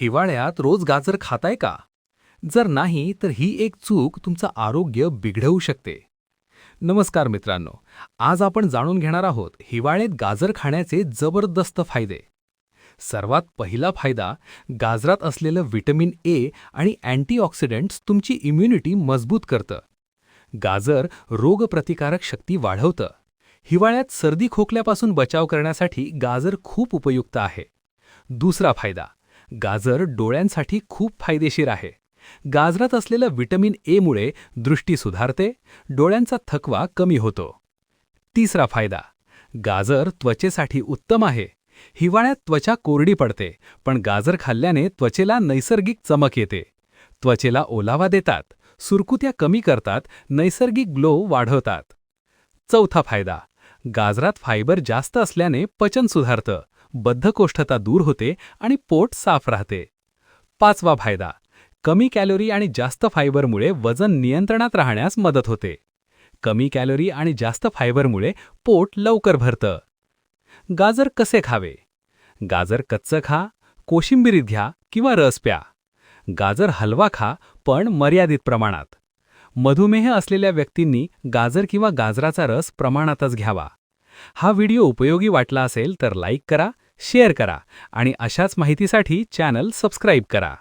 हिवाळ्यात रोज गाजर खाताय का? जर नाही तर ही एक चूक तुमचं आरोग्य बिघडवू शकते. नमस्कार मित्रांनो आज आपण जाणून घेणार आहोत हिवाळ्यात गाजर खाण्याचे जबरदस्त फायदे. सर्वात पहिला फायदा गाजरात असलेलं व्हिटॅमिन ए आणि अँटीऑक्सिडंट्स तुमची इम्युनिटी मजबूत करतं. गाजर रोगप्रतिकारक शक्ती वाढवतं. हिवाळ्यात सर्दी खोकल्यापासून बचाव करण्यासाठी गाजर खूप उपयुक्त आहे. दुसरा फायदा गाजर डोळ्यांसाठी खूप फायदेशीर आहे. गाजरात असलेलं व्हिटॅमिन एमुळे दृष्टी सुधारते डोळ्यांचा थकवा कमी होतो. तिसरा फायदा गाजर त्वचेसाठी उत्तम आहे. हिवाळ्यात त्वचा कोरडी पडते पण गाजर खाल्ल्याने त्वचेला नैसर्गिक चमक येते. त्वचेला ओलावा देतात सुरकुत्या कमी करतात नैसर्गिक ग्लो वाढवतात. चौथा फायदा गाजरात फायबर जास्त असल्याने पचन सुधारतं बद्धकोष्ठता दूर होते आणि पोट साफ राहते. पाचवा फायदा कमी कॅलरी आणि जास्त फायबरमुळे वजन नियंत्रणात राहण्यास मदत होते. कमी कॅलरी आणि जास्त फायबरमुळे पोट लवकर भरतं. गाजर कसे खावे? गाजर कच्चं खा कोशिंबिरीत घ्या किंवा रस प्या. गाजर हलवा खा पण मर्यादित प्रमाणात. मधुमेह असलेल्या व्यक्तींनी गाजर किंवा गाजराचा रस प्रमाणातच घ्यावा. हा व्हिडिओ उपयोगी वाटला असेल तर लाईक करा शेअर करा आणि अशाच माहितीसाठी चॅनल सबस्क्राईब करा.